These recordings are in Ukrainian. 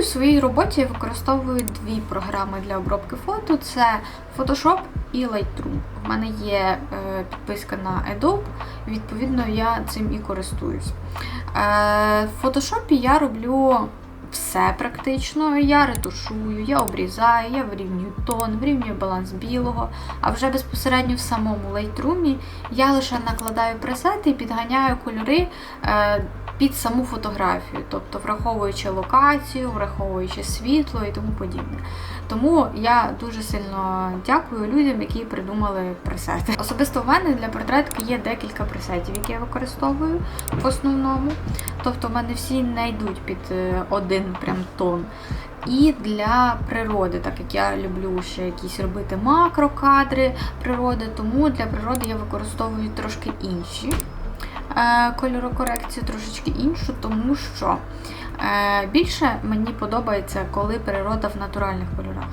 в своїй роботі я використовую дві програми для обробки фото: це Photoshop і Lightroom. У мене є е, підписка на Adobe, відповідно, я цим і користуюсь. Е, в Photoshop я роблю все практично. Я ретушую, я обрізаю, я вирівнюю тон, вирівнюю баланс білого. А вже безпосередньо в самому Lightroom я лише накладаю пресети і підганяю кольори е, під саму фотографію, тобто враховуючи локацію, враховуючи світло і тому подібне. Тому я дуже сильно дякую людям, які придумали пресети. Особисто в мене для портретки є декілька пресетів, які я використовую в основному. Тобто в мене всі не йдуть під е, один прям тон. І для природи, так як я люблю ще якісь робити макрокадри природи, тому для природи я використовую трошки інші е, кольорокорекцію, трошечки іншу, тому що е, більше мені подобається, коли природа в натуральних кольорах.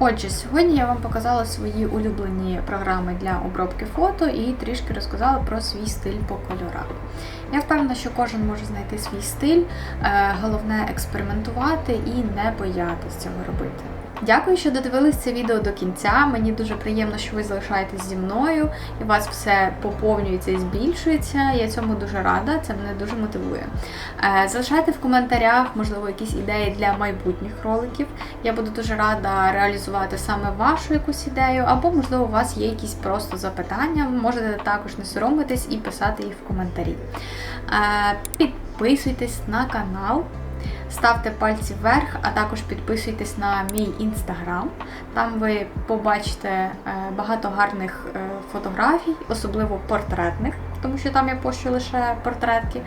Отже, сьогодні я вам показала свої улюблені програми для обробки фото і трішки розказала про свій стиль по кольорах. Я впевнена, що кожен може знайти свій стиль, е, головне експериментувати і не боятися цього робити. Дякую, що додивились це відео до кінця. Мені дуже приємно, що ви залишаєтесь зі мною і вас все поповнюється і збільшується. Я цьому дуже рада, це мене дуже мотивує. Е, Залишайте в коментарях, можливо, якісь ідеї для майбутніх роликів. Я буду дуже рада реалізувати саме вашу якусь ідею, або, можливо, у вас є якісь просто запитання. Можете також не соромитись і писати їх в коментарі. Е, Підписуйтесь на канал. Ставте пальці вверх, а також підписуйтесь на мій інстаграм. Там ви побачите е, багато гарних е, фотографій, особливо портретних, тому що там я пощу лише портретки.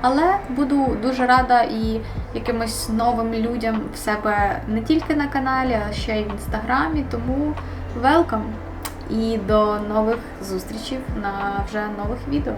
Але буду дуже рада і якимось новим людям в себе не тільки на каналі, а ще й в інстаграмі. Тому welcome! І до нових зустрічей на вже нових відео.